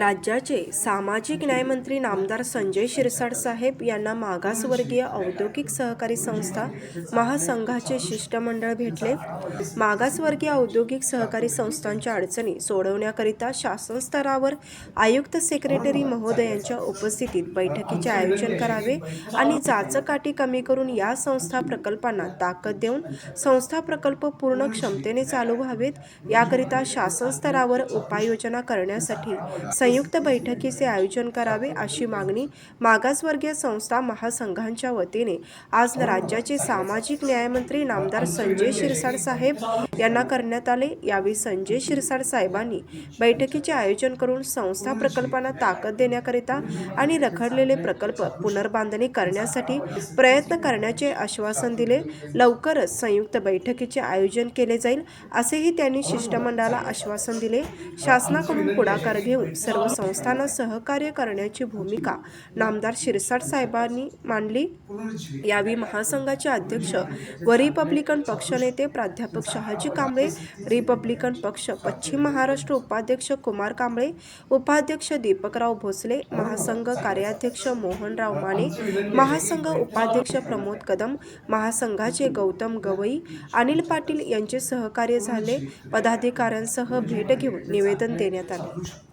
राज्याचे सामाजिक न्यायमंत्री नामदार संजय शिरसाट साहेब यांना मागासवर्गीय औद्योगिक सहकारी संस्था महासंघाचे शिष्टमंडळ भेटले. मागासवर्गीय औद्योगिक सहकारी संस्थांच्या अडचणी सोडवण्याकरिता शासन स्तरावर आयुक्त सेक्रेटरी महोदयांच्या उपस्थितीत बैठकीचे आयोजन करावे आणि जाचकाठी कमी करून या संस्था प्रकल्पांना ताकद देऊन संस्था प्रकल्प पूर्ण क्षमतेने चालू व्हावेत. याकरिता शासन स्तरावर उपाययोजना करण्यासाठी संयुक्त बैठकीचे आयोजन करावे अशी मागणी मागासवर्गीय संस्था महासंघांच्या वतीने आज राज्याचे सामाजिक न्यायमंत्री नामदार संजय शिरसाट साहेब यांना करण्यात आले. यावेळी संजय शिरसाट साहेबांनी बैठकीचे आयोजन करून संस्था प्रकल्पांना ताकद देण्याकरिता आणि रखडलेले प्रकल्प पुनर्बांधणी करण्यासाठी प्रयत्न करण्याचे आश्वासन दिले. लवकरच संयुक्त बैठकीचे आयोजन केले जाईल असेही त्यांनी शिष्टमंडळाला आश्वासन दिले. शासनाकडून पुढाकार घेऊन सर्व संस्थांना सहकार्य करण्याची भूमिका नामदार शिरसाट साहेबांनी मांडली. यावेळी महासंघाचे अध्यक्ष व रिपब्लिकन पक्षनेते प्राध्यापक शहाजी कांबळे रिपब्लिकन पक्ष पश्चिम महाराष्ट्र उपाध्यक्ष कुमार कांबळे उपाध्यक्ष दीपकराव भोसले महासंघ कार्याध्यक्ष मोहनराव माने महासंघ उपाध्यक्ष प्रमोद कदम महासंघाचे गौतम गवई अनिल पाटील यांचे सहकार्य झाले. पदाधिकाऱ्यांसह भेट घेऊन निवेदन देण्यात आले.